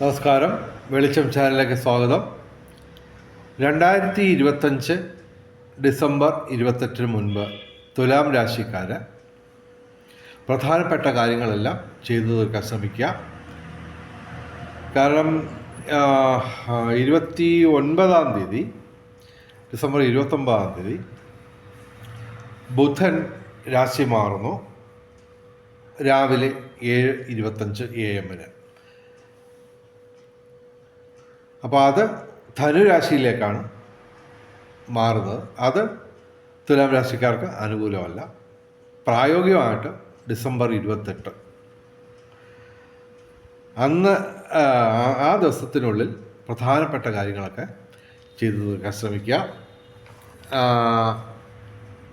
നമസ്കാരം. വെളിച്ചം ചാനലിലേക്ക് സ്വാഗതം. രണ്ടായിരത്തി ഇരുപത്തഞ്ച് ഡിസംബർ ഇരുപത്തെട്ടിന് മുൻപ് തുലാം രാശിക്കാർ പ്രധാനപ്പെട്ട കാര്യങ്ങളെല്ലാം ചെയ്തു തീർക്കാൻ ശ്രമിക്കുക. കാരണം ഇരുപത്തി ഒൻപതാം തീയതി ഡിസംബർ ഇരുപത്തൊമ്പതാം തീയതി ബുധൻ രാശി മാറുന്നു. രാവിലെ ഏഴ് ഇരുപത്തഞ്ച് എ എമ്മിന്. അപ്പോൾ അത് ധനുരാശിയിലേക്കാണ് മാറുന്നത്. അത് തുലാം രാശിക്കാർക്ക് അനുകൂലമല്ല. പ്രായോഗികമായിട്ട് ഡിസംബർ ഇരുപത്തെട്ട്. അന്ന് ആ, ദിവസത്തിനുള്ളിൽ പ്രധാനപ്പെട്ട കാര്യങ്ങളൊക്കെ ചെയ്തു തീർക്കാൻ ശ്രമിക്കുക.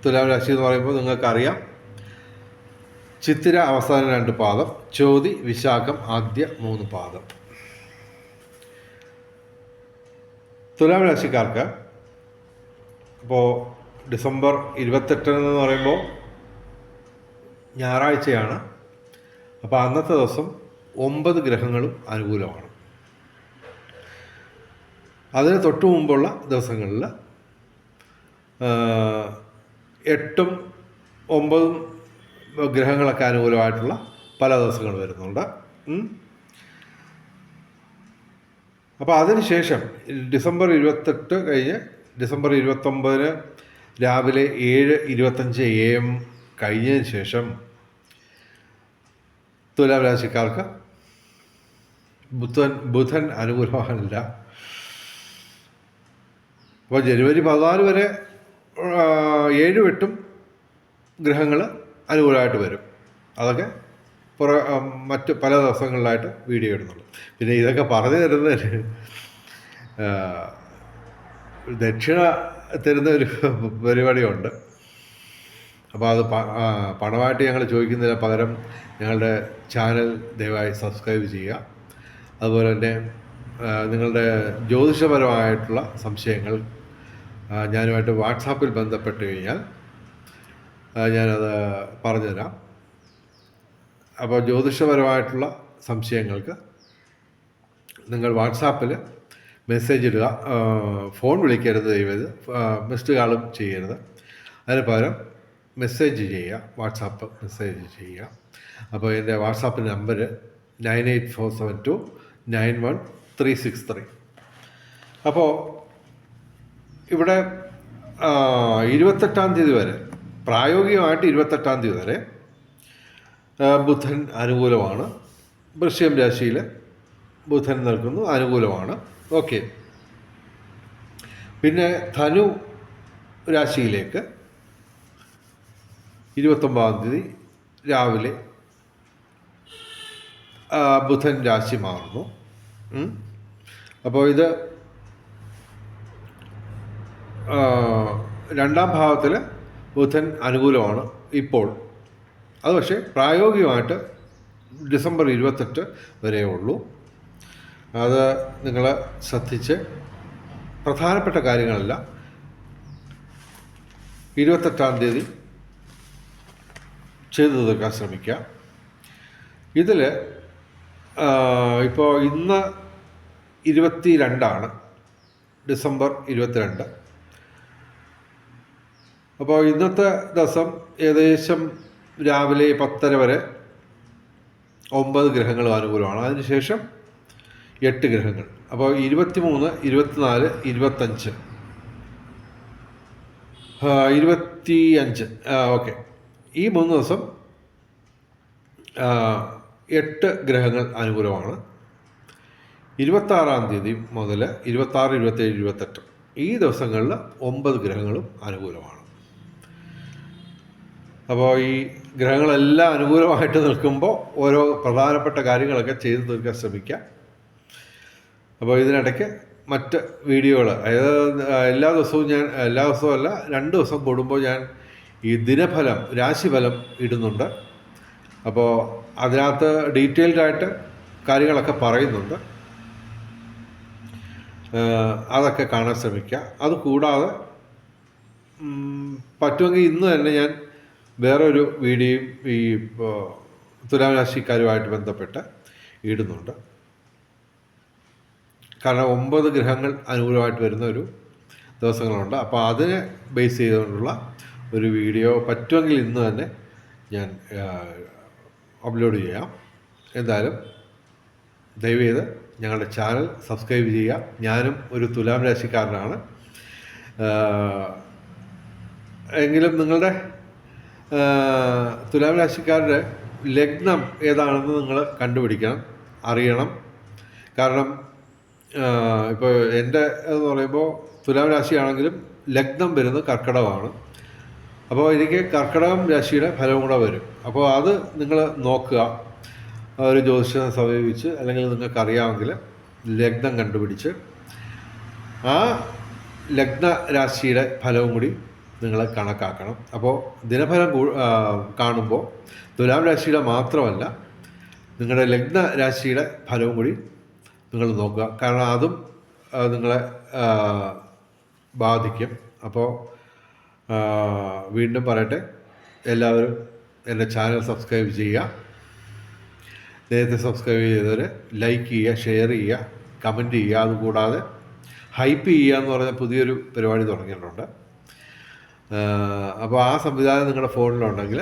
തുലാം രാശി എന്ന് പറയുമ്പോൾ നിങ്ങൾക്കറിയാം. ചിത്തിര അവസാന രണ്ട് പാദം ചോതി വിശാഖം ആദ്യ മൂന്ന് പാദം. തുലാം രാശിക്കാർക്ക് അപ്പോൾ ഡിസംബർ ഇരുപത്തെട്ടെന്ന് പറയുമ്പോൾ ഞായറാഴ്ചയാണ്. അപ്പോൾ അന്നത്തെ ദിവസം ഒമ്പത് ഗ്രഹങ്ങളും അനുകൂലമാണ്. അതിന് തൊട്ടു മുമ്പുള്ള ദിവസങ്ങളിൽ എട്ടും ഒമ്പതും ഗ്രഹങ്ങളൊക്കെ അനുകൂലമായിട്ടുള്ള പല ദിവസങ്ങൾ വരുന്നുണ്ട്. അപ്പോൾ അതിനുശേഷം ഡിസംബർ ഇരുപത്തെട്ട് കഴിഞ്ഞ് ഡിസംബർ ഇരുപത്തൊമ്പതിന് രാവിലെ ഏഴ് ഇരുപത്തഞ്ച് എ എം കഴിഞ്ഞതിന് ശേഷം തുലാം രാശിക്കാർക്ക് ബുധൻ ബുധൻ അനുകൂലമാകില്ല അപ്പോൾ ജനുവരി പതിനാല് വരെ ഏഴ് വെട്ടും ഗ്രഹങ്ങൾ അനുകൂലമായിട്ട് വരും. അതൊക്കെ പുറ മറ്റ് പല ദിവസങ്ങളിലായിട്ട് വീഡിയോ ഇടുന്നുള്ളൂ. പിന്നെ ഇതൊക്കെ പറഞ്ഞു തരുന്നതിന് ആ, ദക്ഷിണ തരുന്ന ഒരു പരിപാടിയുണ്ട്. അപ്പോൾ അത് പണമായിട്ട് ഞങ്ങൾ ചോദിക്കുന്നതിന് പകരം ഞങ്ങളുടെ ചാനൽ ദയവായി സബ്സ്ക്രൈബ് ചെയ്യുക. അതുപോലെ തന്നെ നിങ്ങളുടെ ജ്യോതിഷപരമായിട്ടുള്ള സംശയങ്ങൾ ഞാനുമായിട്ട് വാട്സാപ്പിൽ ബന്ധപ്പെട്ട് കഴിഞ്ഞാൽ ഞാനത് പറഞ്ഞുതരാം. അപ്പോൾ ജ്യോതിഷപരമായിട്ടുള്ള സംശയങ്ങൾക്ക് നിങ്ങൾ വാട്സാപ്പിൽ മെസ്സേജ് ഇടുക. ഫോൺ വിളിക്കരുത് ചെയ്യരുത് മിസ്ഡ് കാളും ചെയ്യരുത്. അതിന് പകരം മെസ്സേജ് ചെയ്യുക. വാട്സാപ്പ് മെസ്സേജ് ചെയ്യുക. അപ്പോൾ എന്റെ WhatsApp number nine eight four seven two nine one three six three. അപ്പോൾ ഇവിടെ ഇരുപത്തെട്ടാം തീയതി വരെ പ്രായോഗികമായിട്ട് ഇരുപത്തെട്ടാം തീയതി വരെ ബുധൻ അനുകൂലമാണ്. വൃശ്ചികം രാശിയിൽ ബുധൻ നിൽക്കുന്നു അനുകൂലമാണ്. ഓക്കെ. പിന്നെ ധനു രാശിയിലേക്ക് ഇരുപത്തൊമ്പതാം തീയതി രാവിലെ ബുധൻ രാശി മാറുന്നു. അപ്പോൾ ഇത് രണ്ടാം ഭാവത്തിൽ ബുധൻ അനുകൂലമാണ് ഇപ്പോൾ. അത് പക്ഷേ പ്രായോഗികമായിട്ട് ഡിസംബർ ഇരുപത്തെട്ട് വരെ ഉള്ളൂ. അത് നിങ്ങൾ ശ്രദ്ധിച്ച് പ്രധാനപ്പെട്ട കാര്യങ്ങളല്ല. ഇരുപത്തെട്ടാം തീയതി ചെയ്തു തീർക്കാൻ ശ്രമിക്കുക. ഇതിൽ ഇപ്പോൾ ഇന്ന് ഇരുപത്തി രണ്ടാണ് ഡിസംബർ ഇരുപത്തിരണ്ട്. അപ്പോൾ ഇന്നത്തെ ദിവസം ഏകദേശം രാവിലെ പത്തര വരെ ഒമ്പത് ഗ്രഹങ്ങൾ അനുകൂലമാണ്. അതിനുശേഷം എട്ട് ഗ്രഹങ്ങൾ. അപ്പോൾ ഇരുപത്തി മൂന്ന് ഇരുപത്തിനാല് ഇരുപത്തഞ്ച്. ഇരുപത്തി അഞ്ച് ഓക്കെ. ഈ മൂന്ന് ദിവസം എട്ട് ഗ്രഹങ്ങൾ അനുകൂലമാണ്. ഇരുപത്താറാം തീയതി മുതൽ ഇരുപത്താറ് ഇരുപത്തേഴ് ഇരുപത്തെട്ട്. ഈ ദിവസങ്ങളിൽ ഒമ്പത് ഗ്രഹങ്ങളും അനുകൂലമാണ്. അപ്പോൾ ഈ ഗ്രഹങ്ങളെല്ലാം അനുകൂലമായിട്ട് നിൽക്കുമ്പോൾ ഓരോ പ്രധാനപ്പെട്ട കാര്യങ്ങളൊക്കെ ചെയ്തു തീർക്കാൻ ശ്രമിക്കുക അപ്പോൾ ഇതിനിടയ്ക്ക് മറ്റ് വീഡിയോകൾ അതായത് എല്ലാ ദിവസവും ഞാൻ എല്ലാ ദിവസവും അല്ല രണ്ട് ദിവസം കൂടുമ്പോൾ ഞാൻ ഈ ദിനഫലം രാശിഫലം ഇടുന്നുണ്ട്. അപ്പോൾ അതിനകത്ത് ഡീറ്റെയിൽഡായിട്ട് കാര്യങ്ങളൊക്കെ പറയുന്നുണ്ട്. അതൊക്കെ കാണാൻ ശ്രമിക്കുക അതുകൂടാതെ പറ്റുമെങ്കിൽ ഇന്ന് തന്നെ ഞാൻ വേറൊരു വീഡിയോയും ഈ തുലാരാശിക്കാരുമായിട്ട് തുലാം രാശിക്കാരുമായിട്ട് ബന്ധപ്പെട്ട് ഇടുന്നുണ്ട്. കാരണം ഒമ്പത് ഗ്രഹങ്ങൾ അനുകൂലമായിട്ട് വരുന്ന ഒരു ദിവസങ്ങളുണ്ട്. അപ്പോൾ അതിനെ ബേസ് ചെയ്തുകൊണ്ടുള്ള ഒരു വീഡിയോ പറ്റുമെങ്കിൽ ഇന്ന് തന്നെ ഞാൻ അപ്ലോഡ് ചെയ്യാം. എന്തായാലും ദയവ് ചെയ്ത് ഞങ്ങളുടെ ചാനൽ സബ്സ്ക്രൈബ് ചെയ്യുക. ഞാനും ഒരു തുലാം രാശിക്കാരനാണ്. എങ്കിലും നിങ്ങളുടെ തുലാം രാശിക്കാരുടെ ലഗ്നം ഏതാണെന്ന് നിങ്ങൾ കണ്ടുപിടിക്കണം അറിയണം. കാരണം ഇപ്പോൾ എന്റെ എന്ന് പറയുമ്പോൾ തുലാം രാശിയാണെങ്കിലും ലഗ്നം വരുന്നത് കർക്കിടകമാണ്. അപ്പോൾ എനിക്ക് കർക്കിടകം രാശിയുടെ ഫലവും കൂടെ വരും. അപ്പോൾ അത് നിങ്ങൾ നോക്കുക. ഒരു ജ്യോതിഷനെ സമീപിച്ച് അല്ലെങ്കിൽ നിങ്ങൾക്ക് അറിയാമെങ്കിൽ ലഗ്നം കണ്ടുപിടിച്ച് ആ ലഗ്ന രാശിയുടെ ഫലവും കൂടി നിങ്ങൾ കണക്കാക്കണം. അപ്പോൾ ദിനഫലം കാണുമ്പോൾ തുലാം രാശിയുടെ മാത്രമല്ല നിങ്ങളുടെ ലഗ്ന രാശിയുടെ ഫലവും കൂടി നിങ്ങൾ നോക്കുക. കാരണം അതും നിങ്ങളെ ബാധിക്കും. അപ്പോൾ വീണ്ടും പറയട്ടെ എല്ലാവരും എന്റെ ചാനൽ സബ്സ്ക്രൈബ് ചെയ്യുക. നേരത്തെ സബ്സ്ക്രൈബ് ചെയ്തവർ ലൈക്ക് ചെയ്യുക ഷെയർ ചെയ്യുക കമന്റ് ചെയ്യുക. അതുകൂടാതെ ഹൈപ്പ് ചെയ്യുക എന്ന് പറഞ്ഞ പുതിയൊരു പരിപാടി തുടങ്ങിയിട്ടുണ്ട്. അപ്പോൾ ആ സംവിധാനം നിങ്ങളുടെ ഫോണിലുണ്ടെങ്കിൽ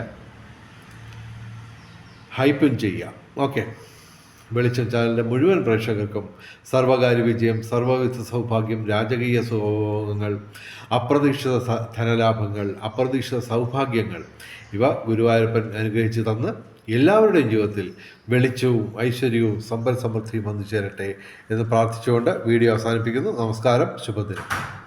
ഹൈപ്പും ചെയ്യാം. ഓക്കെ. വെളിച്ചം ചാനലിന്റെ മുഴുവൻ പ്രേക്ഷകർക്കും സർവകാര്യ വിജയം സർവവിധ സൗഭാഗ്യം രാജകീയ സുഭോഗങ്ങൾ അപ്രതീക്ഷിത ധനലാഭങ്ങൾ അപ്രതീക്ഷിത സൗഭാഗ്യങ്ങൾ ഇവ ഗുരുവായൂരപ്പൻ അനുഗ്രഹിച്ച് തന്ന് എല്ലാവരുടെയും ജീവിതത്തിൽ വെളിച്ചവും ഐശ്വര്യവും സമ്പൽ സമൃദ്ധിയും വന്നു ചേരട്ടെ എന്ന് പ്രാർത്ഥിച്ചുകൊണ്ട് വീഡിയോ അവസാനിപ്പിക്കുന്നു. നമസ്കാരം. ശുഭദിനം.